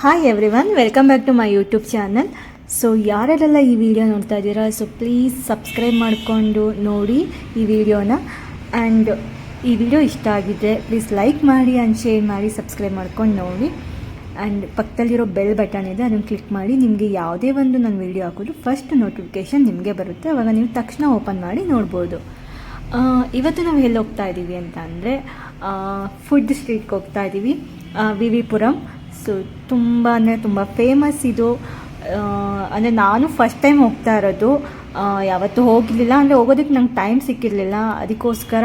Hi everyone welcome back to my YouTube channel so ಯಾರೆಲ್ಲ ಈ video ನೋಡ್ತಾ ಇದ್ದೀರಾ ಸೊ ಪ್ಲೀಸ್ ಸಬ್ಸ್ಕ್ರೈಬ್ ಮಾಡಿಕೊಂಡು ನೋಡಿ ಈ ವಿಡಿಯೋನ ಆ್ಯಂಡ್ ಈ ವಿಡಿಯೋ ಇಷ್ಟ ಆಗಿದ್ದರೆ ಪ್ಲೀಸ್ ಲೈಕ್ ಮಾಡಿ ಆ್ಯಂಡ್ ಶೇರ್ ಮಾಡಿ ಸಬ್ಸ್ಕ್ರೈಬ್ ಮಾಡ್ಕೊಂಡು ನೋಡಿ. ಆ್ಯಂಡ್ ಪಕ್ಕದಲ್ಲಿರೋ ಬೆಲ್ ಬಟನ್ ಇದೆ, ಅದನ್ನು ಕ್ಲಿಕ್ ಮಾಡಿ. ನಿಮಗೆ ಯಾವುದೇ ಒಂದು ನಾನು ವಿಡಿಯೋ ಹಾಕೋದು ಫಸ್ಟ್ ನೋಟಿಫಿಕೇಷನ್ ನಿಮಗೆ ಬರುತ್ತೆ. ಅವಾಗ ನೀವು ತಕ್ಷಣ ಓಪನ್ ಮಾಡಿ ನೋಡ್ಬೋದು. ಇವತ್ತು ನಾವು ಎಲ್ಲಿ ಹೋಗ್ತಾ ಇದ್ದೀವಿ ಅಂತ ಅಂದರೆ ಫುಡ್ ಸ್ಟ್ರೀಟ್ಗೆ ಹೋಗ್ತಾ ಇದ್ದೀವಿ. ವಿ ವಿ ಪುರಂ ಸೊ ತುಂಬ, ಅಂದರೆ ತುಂಬ ಫೇಮಸ್ ಇದು. ಅಂದರೆ ನಾನು ಫಸ್ಟ್ ಟೈಮ್ ಹೋಗ್ತಾ ಇರೋದು. ಯಾವತ್ತು ಹೋಗಲಿಲ್ಲ ಅಂದರೆ ಹೋಗೋದಕ್ಕೆ ನಂಗೆ ಟೈಮ್ ಸಿಕ್ಕಿರಲಿಲ್ಲ. ಅದಕ್ಕೋಸ್ಕರ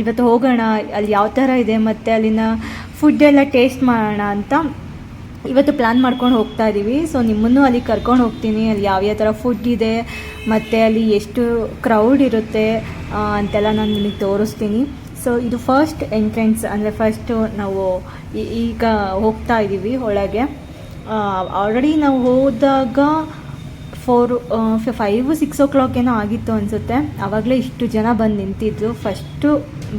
ಇವತ್ತು ಹೋಗೋಣ, ಅಲ್ಲಿ ಯಾವ ಥರ ಇದೆ ಮತ್ತು ಅಲ್ಲಿನ ಫುಡ್ ಎಲ್ಲ ಟೇಸ್ಟ್ ಮಾಡೋಣ ಅಂತ ಇವತ್ತು ಪ್ಲ್ಯಾನ್ ಮಾಡ್ಕೊಂಡು ಹೋಗ್ತಾ ಇದ್ದೀವಿ ಸೊ ನಿಮ್ಮನ್ನು ಅಲ್ಲಿ ಕರ್ಕೊಂಡು ಹೋಗ್ತೀನಿ. ಅಲ್ಲಿ ಯಾವ ಯಾವ ಥರ ಫುಡ್ ಇದೆ, ಮತ್ತು ಅಲ್ಲಿ ಎಷ್ಟು ಕ್ರೌಡ್ ಇರುತ್ತೆ ಅಂತೆಲ್ಲ ನಾನು ನಿಮಗೆ ತೋರಿಸ್ತೀನಿ. ಸೊ ಇದು ಫಸ್ಟ್ ಎಂಟ್ರೆನ್ಸ್ ಅಂದರೆ ಫಸ್ಟು ನಾವು ಈಗ ಹೋಗ್ತಾ ಇದ್ದೀವಿ ಒಳಗೆ. ಆಲ್ರೆಡಿ ನಾವು ಹೋದಾಗ four five six o'clock ಏನೋ ಆಗಿತ್ತು ಅನಿಸುತ್ತೆ. ಆವಾಗಲೇ ಇಷ್ಟು ಜನ ಬಂದು ನಿಂತಿದ್ರು. ಫಸ್ಟು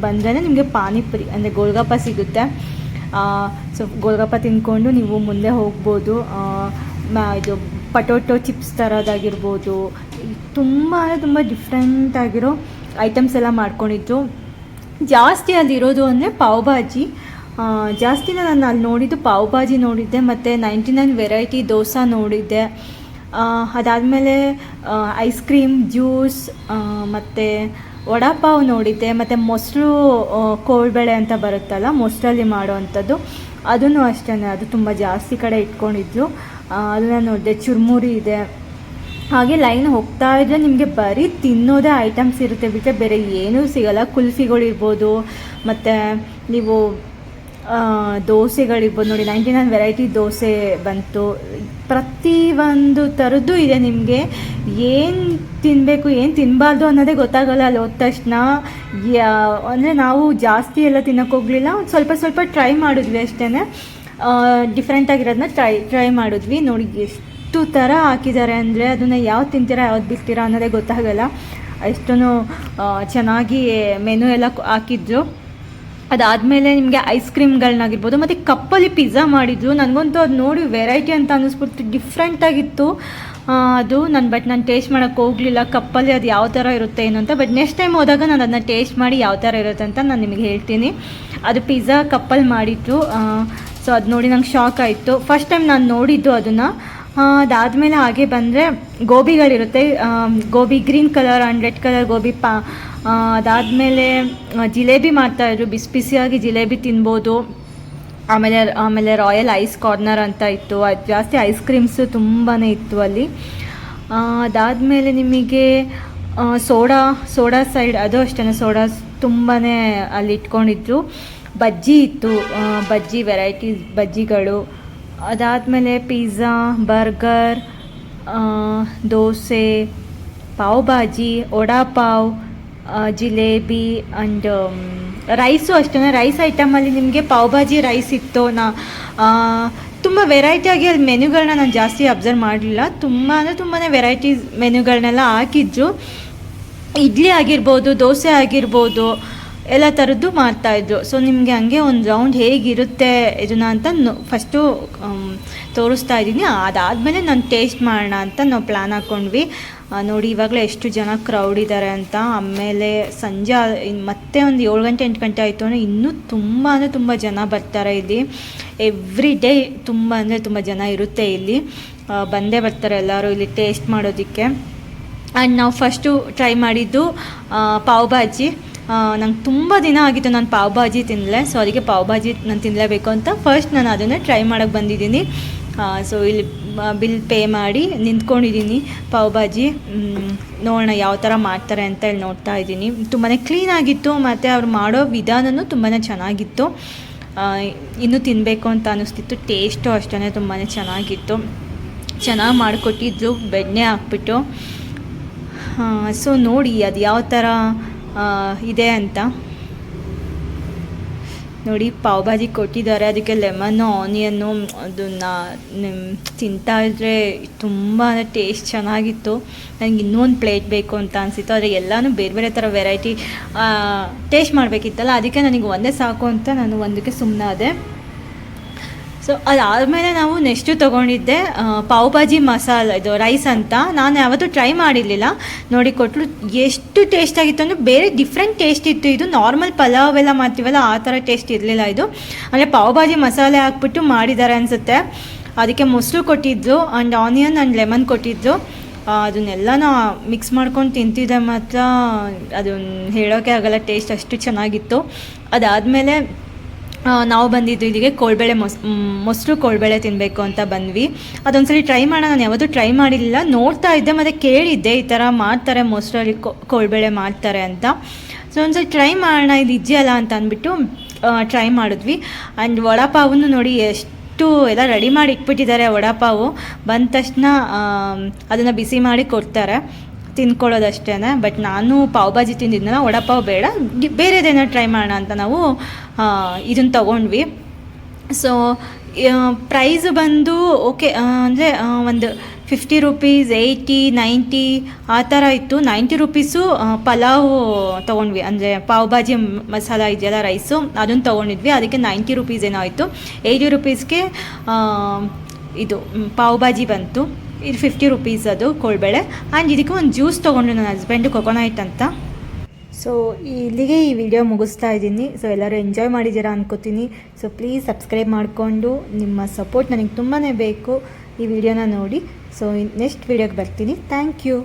ಬಂದರೆ ನಿಮಗೆ ಪಾನಿಪುರಿ, ಅಂದರೆ ಗೋಲ್ಗಪ್ಪ ಸಿಗುತ್ತೆ. ಸೊ ಗೋಲ್ಗಪ್ಪ ತಿಂದ್ಕೊಂಡು ನೀವು ಮುಂದೆ ಹೋಗ್ಬೋದು. ಇದು ಪಟೋಟೊ ಚಿಪ್ಸ್ ಥರದಾಗಿರ್ಬೋದು ತುಂಬ ತುಂಬ ಡಿಫ್ರೆಂಟ್ ಆಗಿರೋ ಐಟಮ್ಸ್ ಎಲ್ಲ ಮಾಡ್ಕೊಂಡಿದ್ರು. ಜಾಸ್ತಿ ಅಲ್ಲಿರೋದು ಅಂದರೆ ಪಾವ್ ಭಾಜಿ ಆ, ಜಾಸ್ತಿ ನಾನು ಅಲ್ಲಿ ನೋಡಿದ್ದು ಪಾವ್ ಭಾಜಿ ನೋಡಿದ್ದೆ ಮತ್ತು ನೈಂಟಿ ನೈನ್ ವೆರೈಟಿ ದೋಸೆ ನೋಡಿದ್ದೆ. ಅದಾದಮೇಲೆ ಐಸ್ ಕ್ರೀಮ್ ಜ್ಯೂಸ್ ಮತ್ತು ವಡಾಪಾವ್ ನೋಡಿದ್ದೆ ಮತ್ತು ಮೊಸರು ಕೋಳ್ಬೇಳೆ ಅಂತ ಬರುತ್ತಲ್ಲ ಮೊಸರಲ್ಲಿ ಮಾಡೋವಂಥದ್ದು. ಅದನ್ನು ಅಷ್ಟೇ ಅದು ತುಂಬ ಜಾಸ್ತಿ ಕಡೆ ಇಟ್ಕೊಂಡಿದ್ರು ಅದನ್ನು ನೋಡಿದೆ ಚುರುಮುರಿ ಇದೆ. ಹಾಗೆ ಲೈನ್ ಹೋಗ್ತಾ ಇದ್ರೆ ನಿಮಗೆ ಬರೀ ತಿನ್ನೋದೇ ಐಟಮ್ಸ್ ಇರುತ್ತೆ ಬಿಟ್ಟರೆ ಬೇರೆ ಏನೂ ಸಿಗಲ್ಲ. ಕುಲ್ಫಿಗಳಿರ್ಬೋದು, ಮತ್ತು ನೀವು ದೋಸೆಗಳಿರ್ಬೋದು ನೋಡಿ ನೈಂಟಿ ನೈನ್ ವೆರೈಟಿ ದೋಸೆ ಬಂತು. ಪ್ರತಿ ಒಂದು ಥರದ್ದು ಇದೆ ನಿಮಗೆ. ಏನು ತಿನ್ನಬೇಕು ಏನು ತಿನ್ನಬಾರ್ದು ಅನ್ನೋದೇ ಗೊತ್ತಾಗಲ್ಲ ಅಲ್ಲಿ ಹೋದ ತಕ್ಷಣ. ಅಂದರೆ ನಾವು ಜಾಸ್ತಿ ಎಲ್ಲ ತಿನ್ನೋಕೆ ಹೋಗಲಿಲ್ಲ. ಸ್ವಲ್ಪ ಸ್ವಲ್ಪ ಟ್ರೈ ಮಾಡಿದ್ವಿ ಅಷ್ಟೇ ಡಿಫ್ರೆಂಟಾಗಿರೋದನ್ನ ಟ್ರೈ ಟ್ರೈ ಮಾಡಿದ್ವಿ. ನೋಡಿ, ಎಷ್ಟು ಥರ ಹಾಕಿದ್ದಾರೆ ಅಂದರೆ ಅದನ್ನು ಯಾವ್ದು ತಿಂತೀರಾ, ಯಾವ್ದು ಬಿಡ್ತೀರಾ ಅನ್ನೋದೇ ಗೊತ್ತಾಗಲ್ಲ. ಅಷ್ಟೂ ಚೆನ್ನಾಗಿ ಮೆನು ಎಲ್ಲ ಹಾಕಿದ್ರು. ಅದಾದಮೇಲೆ ನಿಮಗೆ ಐಸ್ ಕ್ರೀಮ್ಗಳನ್ನಾಗಿರ್ಬೋದು ಮತ್ತು ಕಪ್ಪಲ್ಲಿ ಪಿಜ್ಜಾ ಮಾಡಿದ್ರು. ನನಗಂತೂ ಅದು ನೋಡಿ ವೆರೈಟಿ ಅಂತ ಅನ್ನಿಸ್ಬಿಟ್ಟು ಡಿಫ್ರೆಂಟಾಗಿತ್ತು ಅದು ನಾನು ಬಟ್ ನಾನು ಟೇಸ್ಟ್ ಮಾಡೋಕ್ಕೆ ಹೋಗಲಿಲ್ಲ. ಕಪ್ಪಲ್ಲಿ ಅದು ಯಾವ ಥರ ಇರುತ್ತೆ ಏನು ಅಂತ. ಬಟ್ ನೆಕ್ಸ್ಟ್ ಟೈಮ್ ಹೋದಾಗ ನಾನು ಅದನ್ನ ಟೇಸ್ಟ್ ಮಾಡಿ ಯಾವ ಥರ ಇರುತ್ತೆ ಅಂತ ನಾನು ನಿಮಗೆ ಹೇಳ್ತೀನಿ. ಅದು ಪಿಜ್ಜಾ ಕಪ್ಪಲ್ಲಿ ಮಾಡಿತ್ತು ಸೊ ಅದು ನೋಡಿ ನಂಗೆ ಶಾಕ್ ಆಯಿತು. ಫಸ್ಟ್ ಟೈಮ್ ನಾನು ನೋಡಿದ್ದು ಅದನ್ನು. ಅದಾದಮೇಲೆ ಹಾಗೆ ಬಂದರೆ ಗೋಬಿಗಳಿರುತ್ತೆ. Gobi green colour and red colour gobi ಪಾ ಅದಾದಮೇಲೆ ಜಿಲೇಬಿ ಮಾಡ್ತಾಯಿದ್ರು ಬಿಸಿ ಬಿಸಿಯಾಗಿ ಜಿಲೇಬಿ ತಿನ್ಬೋದು. ಆಮೇಲೆ ಆಮೇಲೆ ರಾಯಲ್ ಐಸ್ ಕಾರ್ನರ್ ಅಂತ ಇತ್ತು. ಅದು ಜಾಸ್ತಿ ಐಸ್ ಕ್ರೀಮ್ಸು ತುಂಬಾ ಇತ್ತು ಅಲ್ಲಿ. ಅದಾದಮೇಲೆ ನಿಮಗೆ ಸೋಡಾ ಸೋಡಾ ಸೈಡ್, ಅದು ಅಷ್ಟೇ ಸೋಡಾ ತುಂಬಾ ಅಲ್ಲಿ ಇಟ್ಕೊಂಡಿದ್ರು. ಬಜ್ಜಿ ಇತ್ತು. ಬಜ್ಜಿ, ವೆರೈಟೀಸ್ ಬಜ್ಜಿಗಳು. ಅದಾದಮೇಲೆ pizza, burger dosa pav bhaji vada pav jalebi and rice ಅಷ್ಟೇ ರೈಸ್ ಐಟಮಲ್ಲಿ ನಿಮಗೆ ಪಾವ್ ಭಾಜಿ ರೈಸ್ ಇತ್ತು ನಾ ತುಂಬ ವೆರೈಟಿಯಾಗಿ ಅಲ್ಲಿ ಮೆನುಗಳನ್ನ ನಾನು ಜಾಸ್ತಿ ಅಬ್ಸರ್ವ್ ಮಾಡಲಿಲ್ಲ. ತುಂಬ ಅಂದರೆ ತುಂಬಾ ವೆರೈಟೀಸ್ ಮೆನುಗಳನ್ನೆಲ್ಲ ಹಾಕಿದ್ರು. ಇಡ್ಲಿ ಆಗಿರ್ಬೋದು, ದೋಸೆ ಆಗಿರ್ಬೋದು ಎಲ್ಲ ಥರದ್ದು ಮಾಡ್ತಾಯಿದ್ರು ಸೊ ನಿಮಗೆ ಹಂಗೆ ಒಂದು ರೌಂಡ್ ಹೇಗಿರುತ್ತೆ ಇದನ್ನ ಅಂತ ಫಸ್ಟು ತೋರಿಸ್ತಾ ಇದ್ದೀನಿ. ಅದಾದಮೇಲೆ ನಾನು ಟೇಸ್ಟ್ ಮಾಡೋಣ ಅಂತ ನಾವು ಪ್ಲ್ಯಾನ್ ಹಾಕ್ಕೊಂಡ್ವಿ ನೋಡಿ, ಇವಾಗಲೇ ಎಷ್ಟು ಜನ ಕ್ರೌಡ್ ಇದ್ದಾರೆ ಅಂತ. ಆಮೇಲೆ ಸಂಜೆ ಮತ್ತೆ ಒಂದು ಏಳು ಗಂಟೆ, ಎಂಟು ಗಂಟೆ ಆಯಿತು ಅಂದರೆ ಇನ್ನೂ ತುಂಬ ಅಂದರೆ ತುಂಬ ಜನ ಬರ್ತಾರೆ ಇಲ್ಲಿ. ಎವ್ರಿ ಡೇ ತುಂಬ ಅಂದರೆ ತುಂಬ ಜನ ಇರುತ್ತೆ ಇಲ್ಲಿ. ಬಂದೇ ಬರ್ತಾರೆ ಎಲ್ಲರೂ ಇಲ್ಲಿ ಟೇಸ್ಟ್ ಮಾಡೋದಕ್ಕೆ. ಆ್ಯಂಡ್ ನಾವು ಫಸ್ಟು ಟ್ರೈ ಮಾಡಿದ್ದು ಪಾವ್ ಭಾಜಿ. ನಂಗೆ ತುಂಬ ದಿನ ಆಗಿತ್ತು ನಾನು ಪಾವ್ ಭಾಜಿ ತಿನ್ನಲೆ ಸೊ ಅದಕ್ಕೆ ಪಾವ್ ಭಾಜಿ ನಾನು ತಿನ್ನಲೇಬೇಕು ಅಂತ ಫಸ್ಟ್ ನಾನು ಅದನ್ನೇ ಟ್ರೈ ಮಾಡೋಕ್ಕೆ ಬಂದಿದ್ದೀನಿ. ಸೊ ಇಲ್ಲಿ ಬಿಲ್ ಪೇ ಮಾಡಿ ನಿಂತ್ಕೊಂಡಿದ್ದೀನಿ ಪಾವ್ ಭಾಜಿ ನೋಡೋಣ ಯಾವ ಥರ ಮಾಡ್ತಾರೆ ಅಂತ ಹೇಳಿ ನೋಡ್ತಾ ಇದ್ದೀನಿ. ತುಂಬಾ ಕ್ಲೀನಾಗಿತ್ತು ಮತ್ತು ಅವ್ರು ಮಾಡೋ ವಿಧಾನವೂ ತುಂಬಾ ಚೆನ್ನಾಗಿತ್ತು. ಇನ್ನೂ ತಿನ್ನಬೇಕು ಅಂತ ಅನ್ನಿಸ್ತಿತ್ತು ಟೇಸ್ಟು ಅಷ್ಟೇ ತುಂಬಾ ಚೆನ್ನಾಗಿತ್ತು. ಚೆನ್ನಾಗಿ ಮಾಡಿಕೊಟ್ಟಿದ್ರು, ಬೆಣ್ಣೆ ಹಾಕ್ಬಿಟ್ಟು. ಸೊ ನೋಡಿ ಅದು ಯಾವ ಥರ ಇದೆ ಅಂತ. ನೋಡಿ ಪಾವ್ ಭಾಜಿ ಕೊಟ್ಟಿದ್ದಾರೆ. ಅದಕ್ಕೆ ಲೆಮನ್ನು ಆನಿಯನ್ನು, ಅದನ್ನು ತಿಂತಾ ಇದ್ರೆ ತುಂಬ ಟೇಸ್ಟ್ ಚೆನ್ನಾಗಿತ್ತು. ನನಗೆ ಇನ್ನೊಂದು ಪ್ಲೇಟ್ ಬೇಕು ಅಂತ ಅನಿಸಿತ್ತು. ಆದರೆ ಎಲ್ಲನೂ ಬೇರೆ ಬೇರೆ ಥರ ವೆರೈಟಿ ಟೇಸ್ಟ್ ಮಾಡಬೇಕಿತ್ತಲ್ಲ, ಅದಕ್ಕೆ ನನಗೆ ಒಂದೇ ಸಾಕು ಅಂತ ನಾನು ಒಂದಕ್ಕೆ ಸುಮ್ಮನಾದೆ ಸೊ ಅದಾದಮೇಲೆ ನಾವು ನೆಕ್ಸ್ಟು ತೊಗೊಂಡಿದ್ದೆ ಪಾವ್ ಭಾಜಿ ಮಸಾಲ, ಇದು ರೈಸ್ ಅಂತ. ನಾನು ಯಾವತ್ತೂ ಟ್ರೈ ಮಾಡಿರಲಿಲ್ಲ. ನೋಡಿ ಕೊಟ್ಟರು ಎಷ್ಟು ಟೇಸ್ಟ್ ಆಗಿತ್ತು ಅಂದರೆ ಬೇರೆ ಡಿಫ್ರೆಂಟ್ ಟೇಸ್ಟ್ ಇತ್ತು. ಇದು ನಾರ್ಮಲ್ ಪಲಾವ್ ಎಲ್ಲ ಮಾಡ್ತೀವಲ್ಲ, ಆ ಥರ ಟೇಸ್ಟ್ ಇರಲಿಲ್ಲ ಇದು. ಅಂದರೆ ಪಾವ್ ಭಾಜಿ ಮಸಾಲೆ ಹಾಕ್ಬಿಟ್ಟು ಮಾಡಿದ್ದಾರೆ ಅನಿಸುತ್ತೆ. ಅದಕ್ಕೆ ಮೊಸರು ಕೊಟ್ಟಿದ್ದು ಆ್ಯಂಡ್ ಆನಿಯನ್ ಆ್ಯಂಡ್ ಲೆಮನ್ ಕೊಟ್ಟಿದ್ದು. ಅದನ್ನೆಲ್ಲನ ಮಿಕ್ಸ್ ಮಾಡ್ಕೊಂಡು ತಿಂತಿದ್ದೆ ಮಾತ್ರ. ಅದನ್ನ ಹೇಳೋಕ್ಕೆ ಆಗಲ್ಲ ಟೇಸ್ಟ್ ಅಷ್ಟು ಚೆನ್ನಾಗಿತ್ತು. ಅದಾದಮೇಲೆ ನಾವು ಬಂದಿದ್ದು ಇಲ್ಲಿಗೆ ಕೋಳ್ಬೇಳೆ ಮೊಸ್ ಮೊಸರು ಕೋಳ್ಬೇಳೆ ತಿನ್ನಬೇಕು ಅಂತ ಬಂದ್ವಿ. ಅದೊಂದ್ಸಲಿ ಟ್ರೈ ಮಾಡೋಣ. ನಾನು ಯಾವತ್ತೂ ಟ್ರೈ ಮಾಡಿರಲಿಲ್ಲ. ನೋಡ್ತಾ ಇದ್ದೆ, ಮತ್ತು ಕೇಳಿದ್ದೆ, ಈ ಥರ ಮಾಡ್ತಾರೆ, ಮೊಸರಲ್ಲಿ ಕೋಳ್ಬೇಳೆ ಮಾಡ್ತಾರೆ ಅಂತ. ಸೊ ಒಂದ್ಸಲಿ ಟ್ರೈ ಮಾಡೋಣ ಇದು ಇದೆಯಲ್ಲ ಅಂತ ಅಂದ್ಬಿಟ್ಟು ಟ್ರೈ ಮಾಡಿದ್ವಿ. ಆ್ಯಂಡ್ ವಡಾಪಾವನ್ನು ನೋಡಿ ಎಷ್ಟು ಎಲ್ಲ ರೆಡಿ ಮಾಡಿ ಇಟ್ಬಿಟ್ಟಿದ್ದಾರೆ ವಡಾಪಾವು. ಬಂದ ತಕ್ಷಣ ಅದನ್ನು ಬಿಸಿ ಮಾಡಿ ಕೊಡ್ತಾರೆ. ತಿನ್ಕೊಳ್ಳೋದಷ್ಟೇ ಬಟ್ ನಾನು ಪಾವ್ ಭಾಜಿ ತಿಂದಿದ್ನಲ್ಲ, ವಡಪಾವ್ ಬೇಡ ಬೇರೆದೇನೋ ಟ್ರೈ ಮಾಡೋಣ ಅಂತ ನಾವು ಇದನ್ನು ತೊಗೊಂಡ್ವಿ. ಸೊ ಪ್ರೈಸ್ ಬಂದು ಓಕೆ ಅಂದರೆ ಒಂದು ಫಿಫ್ಟಿ ರುಪೀಸ್ ಏಯ್ಟಿ ನೈಂಟಿ ಆ ಥರ ಇತ್ತು. ನೈಂಟಿ ರುಪೀಸು ಪಲಾವ್ ತೊಗೊಂಡ್ವಿ. ಅಂದರೆ ಪಾವ್ ಭಾಜಿ ಮಸಾಲ ಇದೆಯಲ್ಲ ರೈಸು ಅದನ್ನು ತೊಗೊಂಡಿದ್ವಿ. ಅದಕ್ಕೆ ನೈಂಟಿ ರುಪೀಸ್ ಏನೋ ಆಯಿತು. ಏಯ್ಟಿ ರುಪೀಸ್ಗೆ ಇದು ಪಾವ್ ಭಾಜಿ ಬಂತು. ಇದು ಫಿಫ್ಟಿ ರುಪೀಸ್ ಅದು ಕೋಳ್ಬೇಳೆ. ಆ್ಯಂಡ್ ಇದಕ್ಕೆ ಒಂದು ಜ್ಯೂಸ್ ತೊಗೊಂಡು ನನ್ನ ಹಸ್ಬೆಂಡು ಕೊಕೊನೈಟ್ ಅಂತ. ಸೊ ಇಲ್ಲಿಗೆ ಈ ವಿಡಿಯೋ ಮುಗಿಸ್ತಾ ಇದ್ದೀನಿ. ಸೊ ಎಲ್ಲರೂ ಎಂಜಾಯ್ ಮಾಡಿದ್ದೀರಾ ಅನ್ಕೋತೀನಿ. ಸೊ ಪ್ಲೀಸ್ ಸಬ್ಸ್ಕ್ರೈಬ್ ಮಾಡಿಕೊಂಡು ನಿಮ್ಮ ಸಪೋರ್ಟ್ ನನಗೆ ತುಂಬಾ ಬೇಕು. ಈ ವಿಡಿಯೋನ ನೋಡಿ. ಸೊ ನೆಕ್ಸ್ಟ್ ವಿಡಿಯೋಗೆ ಬರ್ತೀನಿ. Thank you